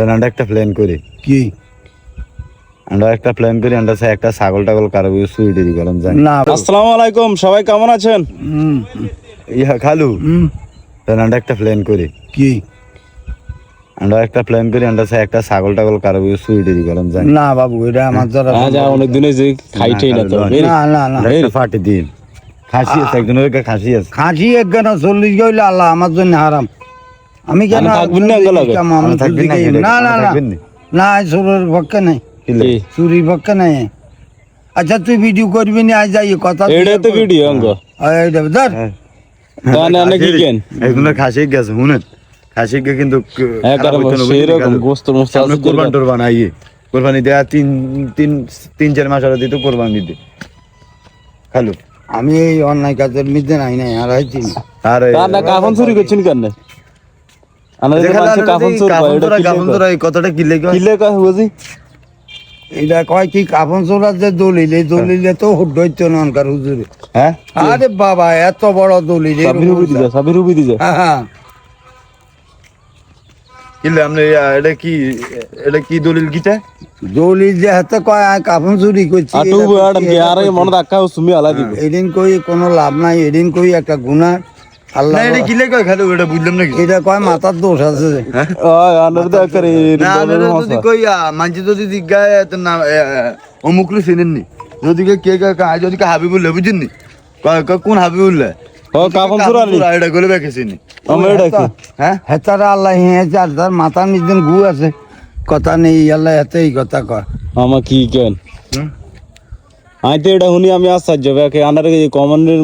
তাহলে আমরা একটা প্ল্যান করি। কি? আমরা একটা প্ল্যান করি আমরা সে একটা ছাগল টাগল কারও সুই দেরি করলাম জানি। না। আসসালামু আলাইকুম সবাই কেমন আছেন? ইয়া খালু। তাহলে আমরা একটা প্ল্যান করি। কি? আমরা একটা প্ল্যান করি আমরা সে একটা ছাগল টাগল কারও সুই দেরি করলাম জানি। না বাবু এটা আমার দ্বারা আজ অনেক দিনে যে খাইটেই না তো না, না না। পার্টি দিন। খাসি আছে একজনের খাসি আছে। খাসি এক কেন চল্লিশ গইলে আল্লাহ আমার জন্য হারাম। আমি কেন থাকবেন না এগুলো? আমি থাকবেন না এগুলো? না না না। না? না চুরের পক্ষে নাই। কি চুরির পক্ষে নাই। আচ্ছা তুই ভিডিও করবি না? আজ যাই কথা এটাই তো ভিডিও অঙ্গ। এইটা ধর। হ্যাঁ। তাহলে আপনি কি কেন? একজনের খাসি গেছে শুনেন? খাসি গে কিন্তু হ্যাঁ সেরকম গোস্ত মোস্ত আছে কোরবান টোরবান আইয়ে। কোরবানি দেয়া তিন তিন তিন চার মাস আগে দিত কোরবান দিতে। খালু। আমি এই অন্যায় কাজের মধ্যে নাই নাই আর হয়েছি আর তার না চুরি করছেন কেন আনাদের মানুষে কাফন চুরি করে এটা কি কয়? কাফন চোরার যে দলিল এই দলিলে তো হইতো না অনকার হুজুরে। হ্যাঁ? আরে বাবা এত বড় দলিল সাবির হুবি দিছে সাবির হুবি দিছে। হ্যাঁ, হ্যাঁ। কিলে আপনি এটা কি এটা কি দলিল কিটা? দলিল যে হাতে কয় আয় কাফন চুরি করছি আটু এটা কে আরে করছি। মনে রাখা সুমি আলা দিবে। এদিন কই কোনো লাভ নাই এদিন কই একটা গুনাহ। আল্লাহ না এটা কি লেগে খালু? এটা বুঝলাম নাকি? এটা কয় মাথার দোষ আছে। ওই আনার দা করে না আপনারা যদি তো না অমুক লো চিনেননি? যদি কে কে যদি কে কোন ও এটা করে বেকেছিনি আমরা এটা কি? হ্যাঁ? হেতারা আল্লাহ মাথার নিদিন গু আছে। কথা নেই আল্লাহ কথা কয়। আমার কি কেন? হুম? আমি তো এটা শুনি আমি আশ্চর্য ব্যাকে আনার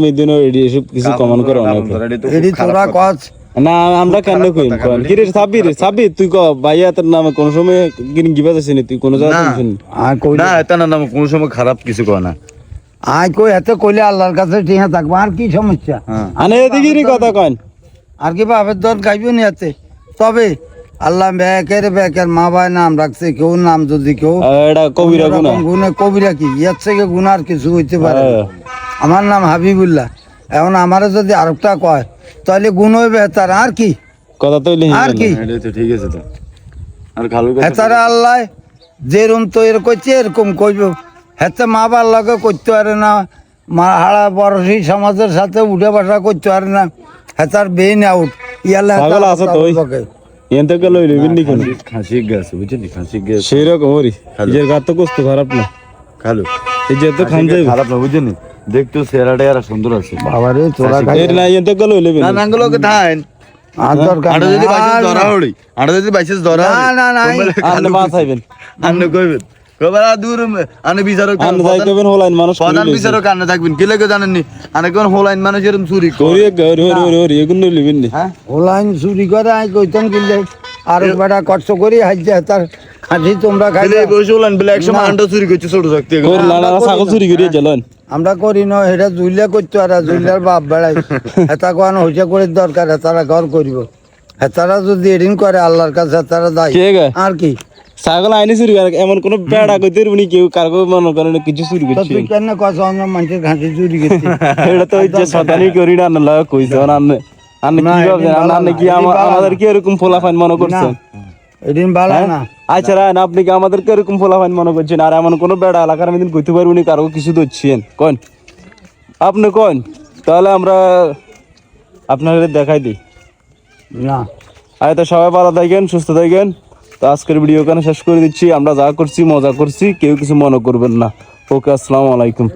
মধ্যে এডি এসব কিছু কমান করে অনেক। এটি তোরা কচ না আমরা কেন কই কোন কি রে সাবির সাবির তুই ক ভাইয়া তোর নামে কোন সময় কিন গিবা যাস নি? তুই কোন জায়গা না। শুনি আর না এটা না না কোনো সময় খারাপ কিছু কয় না। আয় কই হেতে কইলে আল্লাহর কাছে ঠিক থাকব আর কি সমস্যা? হ্যাঁ। আনে এদিকে কথা কন। আর কি বাপের দর গাইব নি হাতে তবে আল্লাহ ব্যাকের ব্যাকের মা ভাই নাম রাখছে কেউ নাম যদি কেউ এটা কবিরা গুণে। কবিরা কি? ইয়ার থেকে গুনার কিছু হইতে পারে হ্যাঁ। আমার নাম হাবিবুল্লাহ। এখন আমারে যদি আরেকটা কয় তাহলে গুণ হইবে আর কি? কথা তো আর কি? ঠিক আছে তো। আর খালু হেতারা আল্লাহ যেরকম তৈরি করছে এরকম কইব। হেতে মা বার লগে করতে পারে না। মা হাড়া বরসি সমাজের সাথে উঠে বসা করতে পারে না। হেতার বেইন আউট। ইয়ালে পাগল আছে তো। এনতে কে লই লইবেন নি কোন। খাসি গেছে বুঝলি খাসি গেছে। সেই রকম ওরি নিজের গাত তো কষ্ট খারাপ না। খালো। এই যে তো খান যাই খারাপ না বুঝলি দেখতো সেরাটা আর সুন্দর আছে। বাবারে চোরা খাই এর না এনতে কে লই লইবেন না নাঙ্গলকে ধান আর দরকার আড়া যদি নাই। বাইসেস ধরা হড়ি আড়া যদি বাইসেস ধরা না, না, না, আর না মাছ আইবেন। আন্নে কইবেন। দূর আনে বিচারক আন যাই কবেন হলাইন মানুষ প্রধান বিচারক আন্নে থাকবেন। কি লাগে জানেন নি আনে কোন হোলাইন মানুষ এরকম চুরি করে? গরি এগুন নি হ্যাঁ? চুরি করে আই কইতাম কিনলে আর কষ্ট করি তোমরা খাই বলে বসে হোলাইন বলে একসময় আন্ডা চুরি করছে ছোট থাকতে ছাগল চুরি জ্বালান আমরা করি না এটা জুইলা করতে আর জুলিয়ার বাপ বেড়াই হেতা কোন হইছে করে দরকার হেতারা ঘর করিব। হেতারা যদি এদিন করে আল্লাহর কাছে দায়। আর কি? ছাগল আইনি চুরি করে এমন কোন বেড়া কইতে রুনি কেউ কারগো মনে করেন কিছু চুরি করছে। তুই কেন কস অন্য মানুষের ঘাঁটি চুরি গেছি এটা তো শতানি করি না না কইছে আন্নে আন্নে কি না, ভাবছেন এদিন আন্নে- বালা আন্নে না, কি আমা- বালা আমাদের কি এরকম ফোলাফাইন মনে করছেন? এদিন ভালো হ্যাঁ? না। আচ্ছা রায়ন আপনি কি আমাদেরকে এরকম ফোলাফাইন মনে করছেন? আর এমন কোনো বেড়া এলাকার মধ্যে কইতে পারব নি কারও কিছু দিচ্ছেন কোন আপনি কোন তাহলে আমরা আপনাদের দেখাই দিই। না। আর তো সবাই ভালো থাকেন সুস্থ থাকেন। তো আজকের ভিডিও এখানে শেষ করে দিচ্ছি। আমরা যা করছি, মজা করছি, কেউ কিছু মনে করবেন না। ওকে, আসসালামু আলাইকুম।